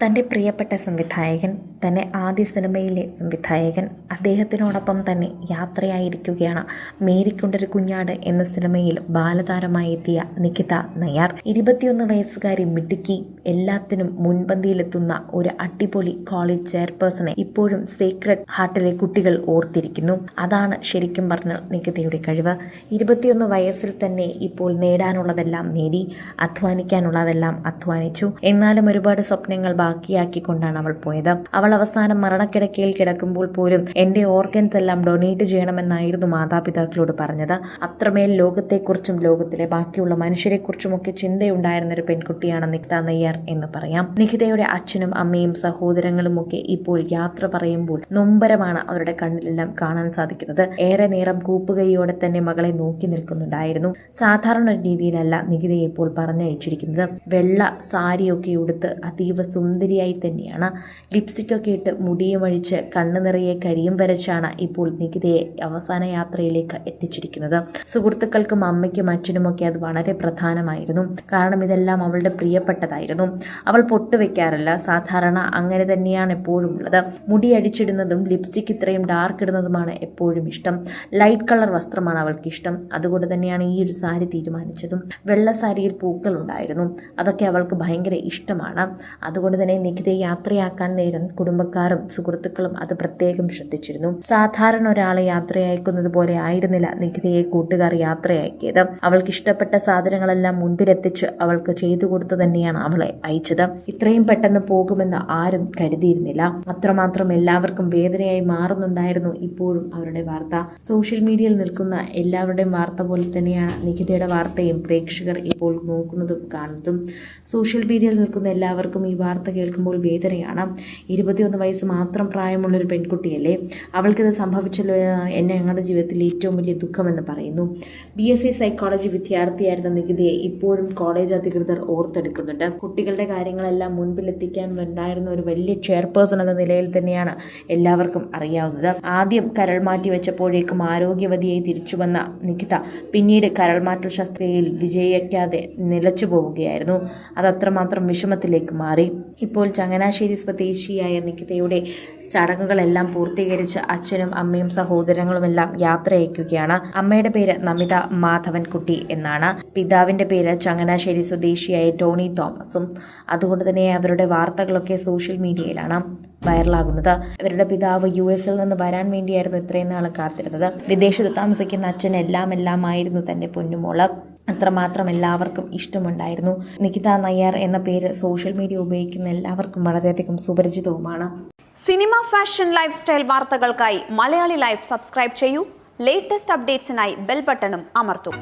തന്റെ പ്രിയപ്പെട്ട സംവിധായകൻ തന്റെ ആദ്യ സിനിമയിലെ സംവിധായകൻ അദ്ദേഹത്തിനോടൊപ്പം തന്നെ യാത്രയായിരിക്കുകയാണ് മേരിക്കൊണ്ടൊരു കുഞ്ഞാട് എന്ന സിനിമയിൽ ബാലതാരമായി എത്തിയ നിഖിത നയ്യാർ. ഇരുപത്തിയൊന്ന് വയസ്സുകാരി മിടുക്കി എല്ലാത്തിനും മുൻപന്തിയിലെത്തുന്ന ഒരു അടിപൊളി കോളേജ് ചെയർപേഴ്സണെ ഇപ്പോഴും സീക്രട്ട് ഹാർട്ടിലെ കുട്ടികൾ ഓർത്തിരിക്കുന്നു. അതാണ് ശരിക്കും പറഞ്ഞ നിഖിതയുടെ കഴിവ്. ഇരുപത്തിയൊന്ന് വയസ്സിൽ തന്നെ ഇപ്പോൾ നേടാനുള്ളതെല്ലാം നേടി അധ്വാനിക്കാനുള്ളതെല്ലാം അധ്വാനിച്ചു. എന്നാലും ഒരുപാട് സ്വപ്നങ്ങൾ ബാക്കിയാക്കിക്കൊണ്ടാണ് അവൾ പോയത്. അവൾ അവസാനം മരണക്കിടക്കയിൽ കിടക്കുമ്പോൾ പോലും എന്റെ ഓർഗൻസ് എല്ലാം ഡൊണേറ്റ് ചെയ്യണമെന്നായിരുന്നു മാതാപിതാക്കളോട് പറഞ്ഞത്. അത്രമേൽ ലോകത്തെക്കുറിച്ചും ലോകത്തിലെ ബാക്കിയുള്ള മനുഷ്യരെക്കുറിച്ചുമൊക്കെ ചിന്തയുണ്ടായിരുന്ന ഒരു പെൺകുട്ടിയാണ് നിക്ത നെയ്യാർ എന്ന് പറയാം. നിഖിതയുടെ അച്ഛനും അമ്മയും സഹോദരങ്ങളും ഒക്കെ ഇപ്പോൾ യാത്ര പറയുമ്പോൾ നൊമ്പരമാണ് അവരുടെ കണ്ണിലെല്ലാം കാണാൻ സാധിക്കുന്നത്. ഏറെ നേരം കൂപ്പുകൈയോടെ തന്നെ മകളെ നോക്കി നിൽക്കുന്നുണ്ടായിരുന്നു. സാധാരണ രീതിയിലല്ല നികിതയെ ഇപ്പോൾ പറഞ്ഞയച്ചിരിക്കുന്നത്. വെള്ള സാരിയൊക്കെ ഉടുത്ത് അതീവ സുന്ദരിയായി തന്നെയാണ്. ലിപ്സ്റ്റിക്കൊക്കെ ഇട്ട് മുടിയും അഴിച്ച് കണ്ണു നിറയെ കരിയും വരച്ചാണ് ഇപ്പോൾ നികിതയെ അവസാന യാത്രയിലേക്ക് എത്തിച്ചിരിക്കുന്നത്. സുഹൃത്തുക്കൾക്കും അമ്മയ്ക്കും അച്ഛനുമൊക്കെ അത് വളരെ പ്രധാനമായിരുന്നു. കാരണം ഇതെല്ലാം അവളുടെ പ്രിയപ്പെട്ടതായിരുന്നു. അവൾ പൊട്ടുവെക്കാറില്ല. സാധാരണ അങ്ങനെ തന്നെയാണ് എപ്പോഴും ഉള്ളത്. മുടി അടിച്ചിടുന്നതും ലിപ്സ്റ്റിക് ഇത്രയും ഡാർക്ക് ഇടുന്നതുമാണ് എപ്പോഴും ഇഷ്ടം. ലൈറ്റ് കളർ വസ്ത്രമാണ് അവൾക്ക് ഇഷ്ടം. അതുകൊണ്ട് തന്നെയാണ് ഈ ഒരു സാരി തീരുമാനിച്ചതും. വെള്ള സാരിയിൽ പൂക്കൾ ഉണ്ടായിരുന്നു. അതൊക്കെ അവൾക്ക് ഭയങ്കര ഇഷ്ടമാണ്. അതുകൊണ്ട് തന്നെ നികിതയെ യാത്രയാക്കാൻ നേരം കുടുംബക്കാരും സുഹൃത്തുക്കളും അത് പ്രത്യേകം ശ്രദ്ധിച്ചിരുന്നു. സാധാരണ ഒരാളെ യാത്രയയക്കുന്നത് പോലെ ആയിരുന്നില്ല നികിതയെ കൂട്ടുകാർ യാത്രയാക്കിയത് അവൾക്ക് ഇഷ്ടപ്പെട്ട സാധനങ്ങളെല്ലാം മുൻപിലെത്തിച്ച് അവൾക്ക് ചെയ്തു കൊടുത്തു തന്നെയാണ് അവളെ അയച്ചത്. ഇത്രയും പെട്ടെന്ന് പോകുമെന്ന് ആരും കരുതിയിരുന്നില്ല. അത്രമാത്രം എല്ലാവർക്കും വേദനയായി മാറുന്നുണ്ടായിരുന്നു ഇപ്പോഴും അവരുടെ വാർത്ത. സോഷ്യൽ മീഡിയയിൽ നിൽക്കുന്ന എല്ലാവരുടെയും വാർത്ത പോലെ തന്നെയാണ് നികിതയുടെ വാർത്തയും പ്രേക്ഷകർ ഇപ്പോൾ നോക്കുന്നതും കാണുന്നതും. സോഷ്യൽ മീഡിയയിൽ നിൽക്കുന്ന എല്ലാവർക്കും ഈ വാർത്ത കേൾക്കുമ്പോൾ വേദനയാണ്. ഇരുപത്തിയൊന്ന് വയസ്സ് മാത്രം പ്രായമുള്ളൊരു പെൺകുട്ടിയല്ലേ? അവൾക്കിത് സംഭവിച്ചല്ലോ എന്നെ ഞങ്ങളുടെ ജീവിതത്തിൽ ഏറ്റവും വലിയ ദുഃഖമെന്ന് പറയുന്നു. ബി എസ് സി സൈക്കോളജി വിദ്യാർത്ഥിയായിരുന്ന നികിതയെ ഇപ്പോഴും കോളേജ് അധികൃതർ ഓർത്തെടുക്കുന്നുണ്ട്. കുട്ടികളുടെ കാര്യങ്ങളെല്ലാം മുൻപിലെത്തിക്കാൻ ഉണ്ടായിരുന്ന ഒരു വലിയ ചെയർപേഴ്സൺ എന്ന നിലയിൽ തന്നെയാണ് എല്ലാവർക്കും അറിയാവുന്നത്. ആദ്യം കരൾ മാറ്റി വെച്ചപ്പോഴേക്കും ആരോഗ്യവതിയായി തിരിച്ചു വന്ന നികിത പിന്നീട് കരൾമാറ്റൽ ശസ്ത്രയിൽ വിജയിക്കാതെ നിലച്ചു പോവുകയായിരുന്നു. അതത്രമാത്രം വിഷമത്തിലേക്ക് മാറി. ഇപ്പോൾ ചങ്ങനാശ്ശേരി സ്വദേശിയായ നികിതയുടെ ചടങ്ങുകളെല്ലാം പൂർത്തീകരിച്ച് അച്ഛനും അമ്മയും സഹോദരങ്ങളുമെല്ലാം യാത്ര അയക്കുകയാണ് അമ്മയുടെ പേര് നമിത മാധവൻകുട്ടി എന്നാണ്. പിതാവിന്റെ പേര് ചങ്ങനാശ്ശേരി സ്വദേശിയായ ടോണി തോമസും. അതുകൊണ്ട് തന്നെ അവരുടെ വാർത്തകളൊക്കെ സോഷ്യൽ മീഡിയയിലാണ് വൈറലാകുന്നത്. ഇവരുടെ പിതാവ് യു എസിൽ നിന്ന് വരാൻ വേണ്ടിയായിരുന്നു ഇത്രയും നാൾ കാത്തിരുന്നത്. വിദേശത്ത് താമസിക്കുന്ന അച്ഛൻ എല്ലാം എല്ലാം ആയിരുന്നു തന്റെ പൊന്നുമോൾ. അത്രമാത്രം എല്ലാവർക്കും ഇഷ്ടമുണ്ടായിരുന്നു. നികിത നയ്യാർ എന്ന പേര് സോഷ്യൽ മീഡിയ ഉപയോഗിക്കുന്ന എല്ലാവർക്കും വളരെയധികം സുപരിചിതവുമാണ്. സിനിമ ഫാഷൻ ലൈഫ് സ്റ്റൈൽ വാർത്തകൾക്കായി മലയാളി ലൈഫ് സബ്സ്ക്രൈബ് ചെയ്യൂ. ലേറ്റസ്റ്റ് അപ്ഡേറ്റ്സിനായി ബെൽ ബട്ടണും അമർത്തൂ.